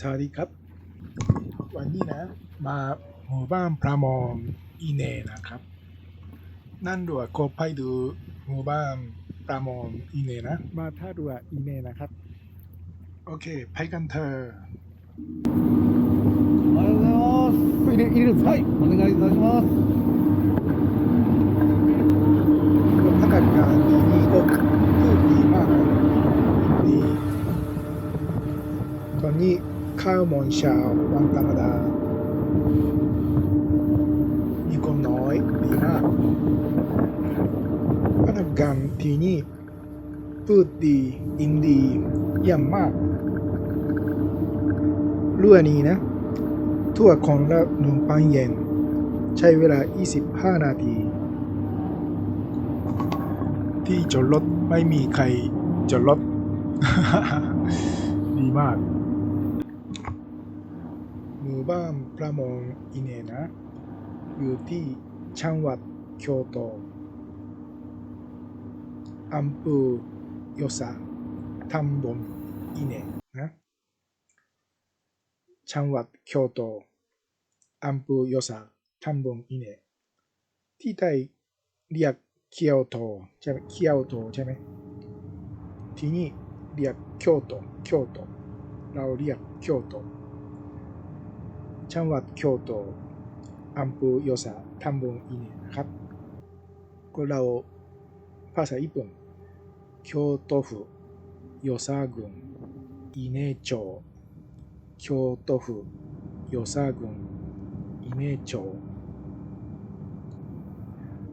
สวัสดีครับ วันนี้นะ มาหมู่บ้านพระมองอีเนนะครับ นั่นดัวโคไปดูหมู่บ้านพระมองอีเนนะ มาท่าดัวอีเนนะครับ โอเค ไปกันเถอะ おはようございます。入れ入れるんです。はい、お願いいたします。 9โมงเช้าวันธรรมดา มีคนน้อยดีมากพนักงานที่นี่พูดดีอินดีเยี่ยมมากรั่วนี้นะทั่วคองละหนึ่งปังเย็น ใช้เวลา 25 นาที ที่จอดรถไม่มีใครจอดรถ ดีมาก บ้านพระมงอิเนนะ อยู่ที่จังหวัดเกียวโตอำเภอโยซาตำบลอิเนะนะจังหวัดเกียวโตอำเภอโยซาตำบลอิเนะที่ไทยเรียกเกียวโตใช่ไหมเกียวโตใช่ไหมที่นี่เรียกเกียวโตเกียวโตเราเรียกเกียวโต จังหวัดเกียวโตอำเภอโยซาตำบลอิเนะนะครับก็เราภาษาญี่ปุ่น京都府与謝郡伊根町京都府与謝郡伊根町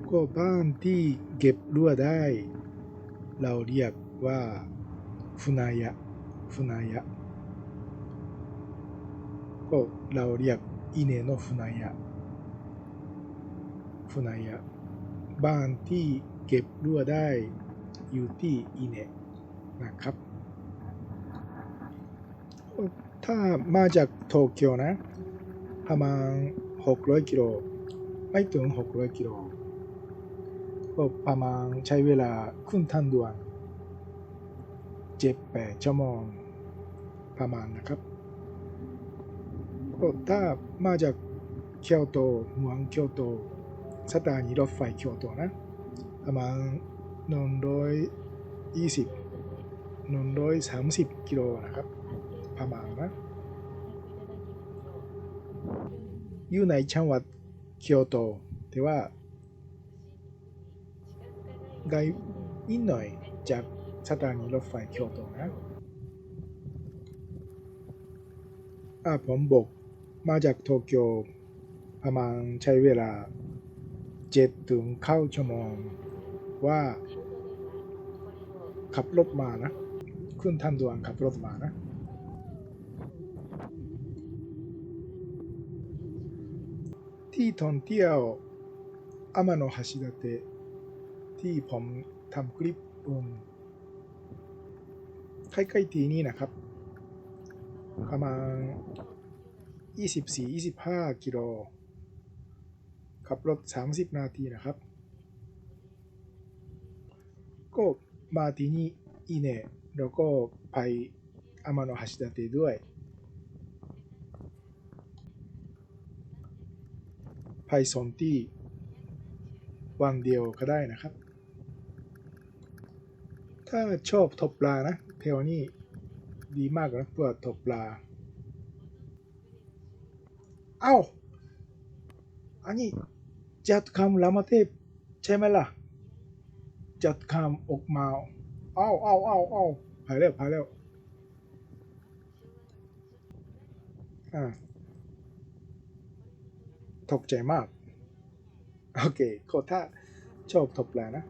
ก็บ้านที่เก็บรั่วได้ เราเรียกว่าฟุนายะฟุนายะ ก็เราเรียกอิเนโนฟุนายะฟุนายะบ้านที่เก็บรั่วได้อยู่ที่อิเนะนะครับ ถ้ามาจากโตเกียวนะประมาณ600กิโลไม่ถึง600กิโลก็ประมาณใช้เวลาขึ้นทางด่วนเจ็ดแปดชั่วโมงประมาณนะครับ ก็ถ้ามาจากเกียวโตเมืองเกียวโตสถานีรถไฟเกียวโตนะประมาณหนึ่งร้อยยี่สิบหนึ่งร้อยสามสิบกิโลนะครับประมาณนะอยู่ในจังหวัดเกียวโตแต่ว่าไกลนิดหน่อยจากสถานีรถไฟเกียวโตนะอ่าผมบอก มาจากโตเกียวประมาณใช้เวลาเจ็ดถึงเข้าชั่วโมงว่า ขับรถมานะ ขึ้นทางด่วนขับรถมานะ ที่ท่องเที่ยวอามาโนฮาชิดะเตะที่ผมทำคลิปลงใกล้ๆที่นี่นะครับประมาณ 24-25 กิโล ขับรถ 30 นาทีนะครับ ก็มาที่นี่อีเนะแล้วก็ไปอามาโนฮาชิดะเตด้วยไพซอนที่วันเดียวก็ได้นะครับ ถ้าชอบตกปลานะเทวนี้ดีมากนะเพื่อตกปลา เอ้า อันนี้จัดคำลามาเทพใช่ไหมล่ะ จัดคำออกมา เอ้าเอ้าเอ้าเอ้าหายแล้วหายแล้ว อ่าตกใจมาก โอเคก็ถ้าชอบตกปลานะ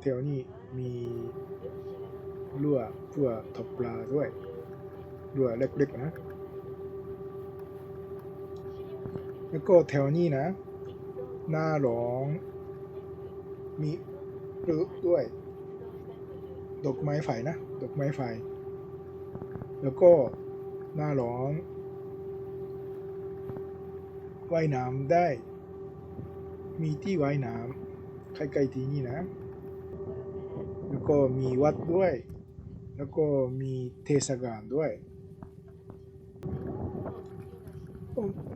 แถวนี้มีรั่วเพื่อตกปลาด้วยรั่วเล็กๆนะ แล้วก็แถวนี้นะ หน้าหลองมีปลึด้วย ดอกไม้ไฟนะ ดอกไม้ไฟ แล้วก็หน้าหลองว่ายน้ำได้ มีที่ว่ายน้ำใกล้ๆที่นี่นะ แล้วก็มีวัดด้วย แล้วก็มีเทศกาลด้วย ก็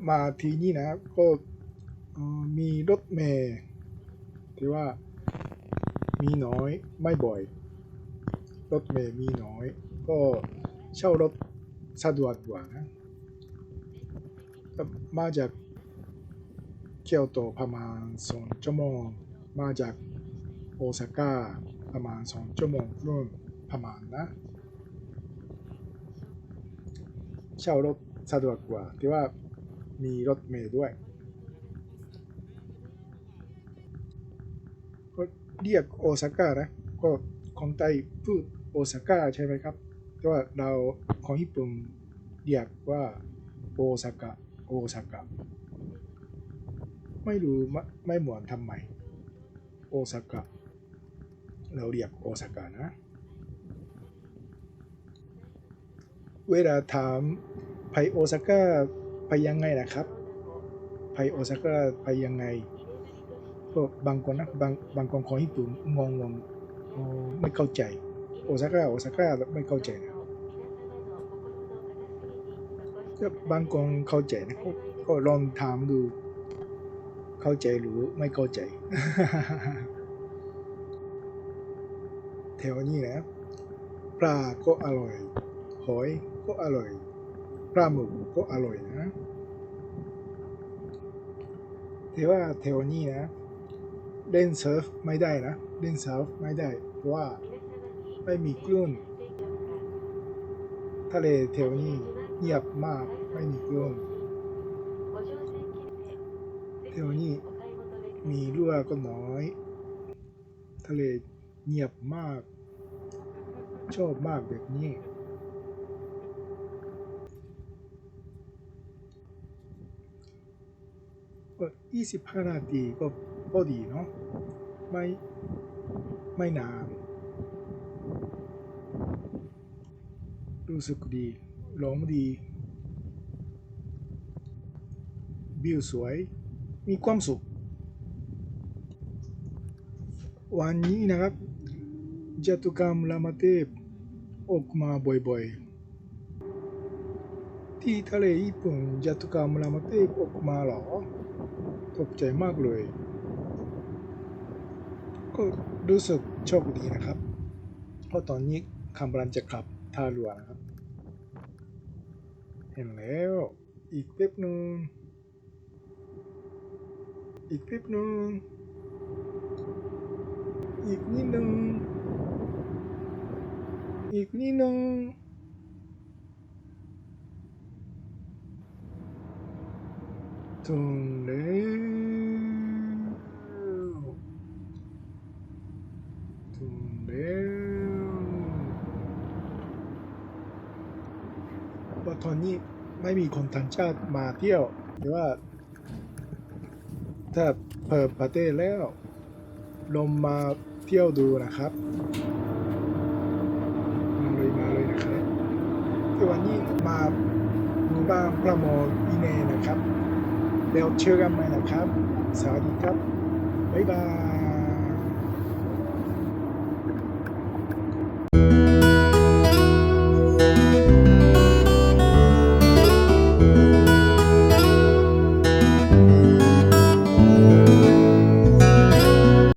มาทีนี่นะครับ ก็มีรถเมล์ที่ว่ามีน้อยไม่บ่อย รถเมล์มีน้อย ก็เช่ารถสะดวกกว่านะมาจากเกียวโตประมาณสองชั่วโมง มาจากโอซาก้าประมาณสองชั่วโมงนู่นประมาณนะเช่ารถสะดวกกว่าที่ว่า มีรถเมล์ด้วยก็เรียกโอซาก้านะก็คนไทยพูดโอซาก้าใช่ไหมครับ แต่ว่าเราของญี่ปุ่นเรียกว่าโอซาก้าโอซาก้าไม่รู้ไม่ไม่เหมือนทำไมโอซาก้าเราเรียกโอซาก้านะ เวลาถามไปโอซาก้า ไปยังไงนะครับ ไปโอซาก้าไปยังไงก็บางคนนะบางบางคนของญี่ปุ่นงงงๆอ๋อไม่เข้าใจ โอซาก้าโอซาก้าไม่เข้าใจนะก็บางคนเข้าใจนะก็ลองถามดู เข้าใจหรือไม่เข้าใจ แถวนี้นะปลาก็อร่อย หอยก็อร่อย ปลาหมึกก็อร่อยนะแต่ว่าแถวนี้นะเล่นเซิร์ฟไม่ได้นะเล่นเซิร์ฟไม่ได้ เพราะว่าไม่มีคลื่นทะเลแถวนี้เงียบมากไม่มีคลื่นแถวนี้มีเรือก็น้อย ทะเลเงียบมาก ชอบมากแบบนี้ ก็25นาทีก็พอดีเนาะไม่ไม่นานรู้สึกดีลมดีวิวสวย มีความสุข วันนี้นะครับจตุกรรมรามาเทพออกมาบ่อยๆ ที่ทะเลญี่ปุ่นจตุกรรมรามเทพออกมาหรอ ตกใจมากเลย ก็รู้สึกโชคดีนะครับ เพราะตอนนี้คำรันจะขับท่าเรือนะครับ เห็นแล้ว อีกแป๊บหนึ่งอีกแป๊บหนึ่งอีกนิดหนึ่งอีกนิดหนึ่ง ถึงแล้วถึงแล้วว่าตอนนี้ไม่มีคนต่างชาติมาเที่ยวหรือว่า ถ้าเปิดประเทศแล้วลงมาเที่ยวดูนะครับมาเลยมาเลยนะครับที่วันนี้มาหมู่บ้านประโมอีเนนะครับ เดี๋ยวเชื่อกันไหมนะครับ สวัสดีครับ บ๊ายบาย